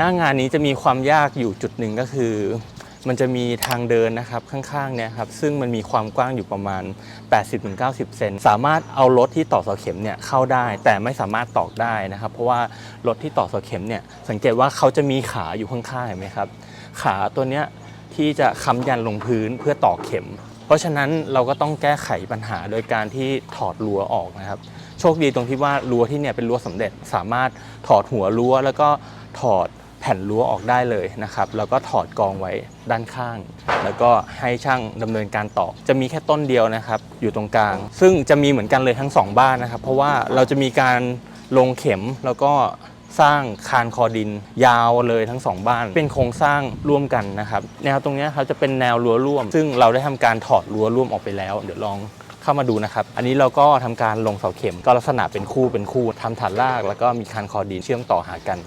หน้างานนี้จะมีความยากอยู่จุดหนึ่งก็คือ มันจะมีทางเดินนะครับข้างๆเนี่ยครับซึ่งมันมีความกว้างอยู่ประมาณ 80-90 เซนสามารถเอารถที่ต่อเสาเข็มเนี่ยเข้าได้ แต่ไม่สามารถตอกได้นะครับ เพราะว่ารถที่ต่อเสาเข็มเนี่ยสังเกตว่าเขาจะมีขาอยู่ข้างๆเห็นไหมครับขาตัวเนี้ยที่จะค้ำยันลงพื้นเพื่อตอกเข็ม เพราะฉะนั้นเราก็ต้องแก้ไขปัญหาโดยการที่ถอดรั้วออกนะครับ โชคดีตรงที่ว่ารั้วที่เนี่ยเป็นรั้วสำเร็จสามารถถอดหัวรั้วแล้วก็ถอด ผ่นรั้วออกได้เลยนะครับแล้วก็ถอดกองไว้ด้านข้าง แล้วก็ให้ช่างดำเนินการต่อ จะมีแค่ต้นเดียวนะครับอยู่ตรงกลาง ซึ่งจะมีเหมือนกันเลยทั้งสองบ้านนะครับ เพราะว่าเราจะมีการลงเข็มแล้วก็สร้างคานคอดินยาวเลยทั้งสองบ้าน เป็นโครงสร้างร่วมกันนะครับแนวตรงนี้ยครับจะเป็นแนวรั้วร่วม ซึ่งเราได้ทำการถอดรั้วร่วมออกไปแล้ว เดี๋ยวลองเข้ามาดูนะครับ อันนี้เราก็ทำการลงเสาเข็มก็ลักษณะเป็นคู่เป็นคู่ทำฐานราก แล้วก็มีคานคอดินเชื่อมต่อหากัน